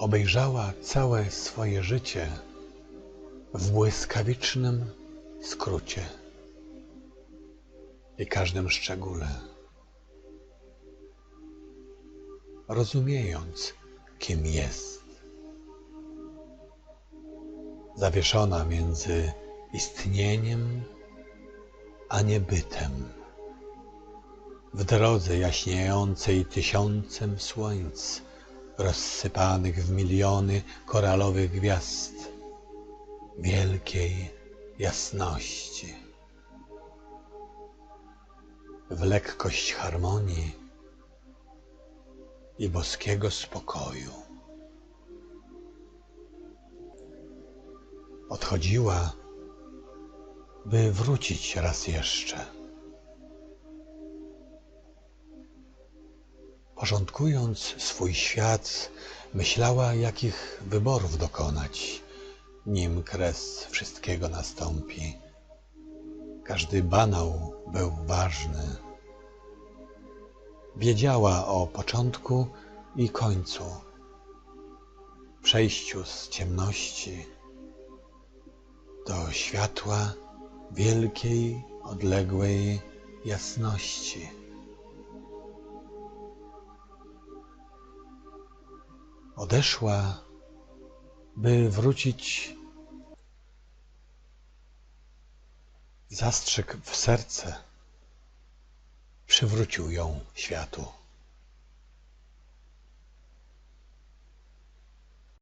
obejrzała całe swoje życie w błyskawicznym skrócie i każdym szczególe, rozumiejąc, kim jest. Zawieszona między istnieniem a niebytem, w drodze jaśniejącej tysiącem słońc, rozsypanych w miliony koralowych gwiazd, wielkiej jasności, w lekkość harmonii i boskiego spokoju. Odchodziła, by wrócić raz jeszcze. Porządkując swój świat, myślała, jakich wyborów dokonać, nim kres wszystkiego nastąpi. Każdy banał był ważny. Wiedziała o początku i końcu, przejściu z ciemności do światła wielkiej, odległej jasności. Odeszła, by wrócić zastrzyk w serce przywrócił ją światu.